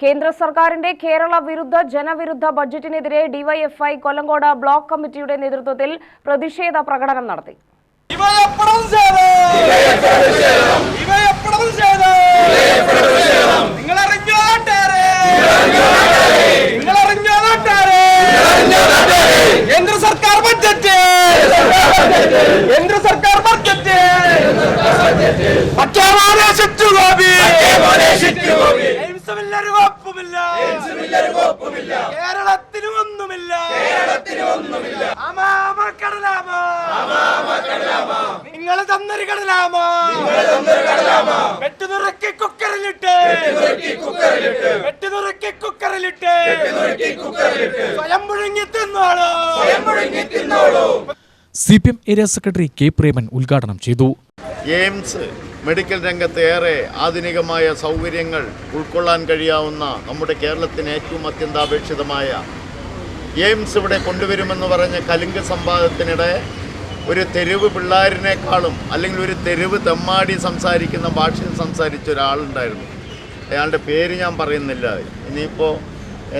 കേന്ദ്ര സർക്കാരിന്റെ കേരള വിരുദ്ധ ജനവിരുദ്ധ ബജറ്റിനെതിരെ ഡിവൈഎഫ്ഐ കൊല്ലങ്കോട് ബ്ലോക്ക് കമ്മിറ്റിയുടെ നേതൃത്വത്തിൽ പ്രതിഷേധ പ്രകടനം നടത്തി. കേന്ദ്ര സർക്കാർ ബഡ്ജറ്റ്. കേന്ദ്ര സർക്കാർ ബഡ്ജറ്റ്. പച്ചമാനെ നിങ്ങൾ തന്നൊരു കടലാമോ? വെട്ടുനുറുക്കി കുക്കറിലിട്ട്. വെട്ടുനുറുക്കി കുക്കറിലിട്ട്. സ്വയം തിന്നോളൂ. C P M area secretary K Preman ഉദ്ഘാടനം ചെയ്തു. എയിംസ് മെഡിക്കൽ രംഗത്ത് ഏറെ ആധുനികമായ സൗകര്യങ്ങൾ ഉൾക്കൊള്ളാൻ കഴിയാവുന്ന നമ്മുടെ കേരളത്തിന് ഏറ്റവും അത്യന്താപേക്ഷിതമായ എയിംസ് ഇവിടെ കൊണ്ടുവരുമെന്ന് പറഞ്ഞ കലുങ്ക് സംവാദത്തിനിടെ ഒരു തെരുവ് പിള്ളേരിനേക്കാളും അല്ലെങ്കിൽ ഒരു തെരുവ് തെമ്മാടി സംസാരിക്കുന്ന ഭാഷയിൽ സംസാരിച്ച ഒരാളുണ്ടായിരുന്നു. അയാളുടെ പേര് ഞാൻ പറയുന്നില്ല. ഇനിയിപ്പോൾ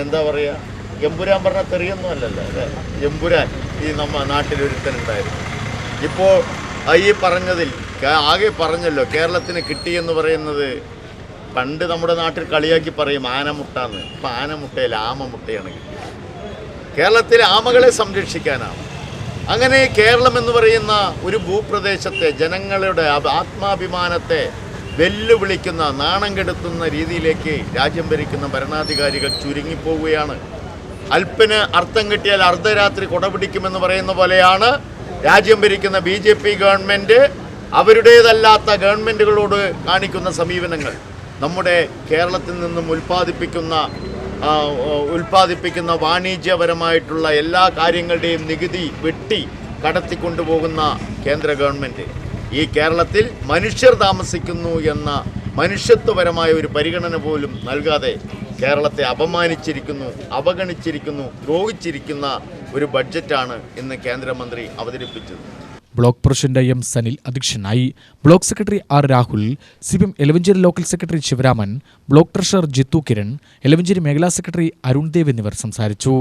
എന്താ പറയുക എമ്പുരാൻ പറഞ്ഞ തെറിയൊന്നും അല്ലല്ലോ അല്ലേ? എമ്പുരാൻ ഈ നമ്മ നാട്ടിലൊരുത്തനുണ്ടായിരുന്നു. ഇപ്പോൾ ഈ പറഞ്ഞതിൽ ആകെ പറഞ്ഞല്ലോ കേരളത്തിന് കിട്ടിയെന്ന് പറയുന്നത് പണ്ട് നമ്മുടെ നാട്ടിൽ കളിയാക്കി പറയും ആനമുട്ടാന്ന്. ഇപ്പം ആനമുട്ടയിൽ ആമമുട്ടയാണ് കിട്ടിയത്. കേരളത്തിലെ ആമകളെ സംരക്ഷിക്കാനാണ്. അങ്ങനെ കേരളം എന്ന് പറയുന്ന ഒരു ഭൂപ്രദേശത്തെ ജനങ്ങളുടെ ആത്മാഭിമാനത്തെ വെല്ലുവിളിക്കുന്ന നാണം കെടുത്തുന്ന രീതിയിലേക്ക് രാജ്യം ഭരിക്കുന്ന ഭരണാധികാരികൾ ചുരുങ്ങിപ്പോവുകയാണ്. അല്പന് അർത്ഥം കിട്ടിയാൽ അർദ്ധരാത്രി കൊടപിടിക്കുമെന്ന് പറയുന്ന പോലെയാണ് രാജ്യം ഭരിക്കുന്ന ബി ജെ പി ഗവൺമെന്റ് അവരുടേതല്ലാത്ത ഗവൺമെന്റുകളോട് കാണിക്കുന്ന സമീപനങ്ങൾ. നമ്മുടെ കേരളത്തിൽ നിന്നും ഉൽപ്പാദിപ്പിക്കുന്ന ഉൽപ്പാദിപ്പിക്കുന്ന വാണിജ്യപരമായിട്ടുള്ള എല്ലാ കാര്യങ്ങളുടെയും നികുതി വെട്ടി കടത്തിക്കൊണ്ടുപോകുന്ന കേന്ദ്ര ഗവൺമെന്റ് ഈ കേരളത്തിൽ മനുഷ്യർ താമസിക്കുന്നു എന്ന മനുഷ്യത്വപരമായ ഒരു പരിഗണന പോലും നൽകാതെ കേരളത്തെ അപമാനിച്ചിരിക്കുന്നു അവഗണിച്ചിരിക്കുന്നു ദ്രോഹിച്ചിരിക്കുന്ന ഒരു ബഡ്ജറ്റാണ് ഇന്ന് കേന്ദ്രമന്ത്രി അവതരിപ്പിച്ചത്. ബ്ലോക്ക് പ്രസിഡന്റ് എം സനിൽ അധ്യക്ഷനായി. Block secretary R Rahul C P M Elavanchery local secretary Sivaraman block treasurer Jithu Kiran Elavanchery മേഖലാ സെക്രട്ടറി അരുൺദേവ് എന്നിവർ സംസാരിച്ചു.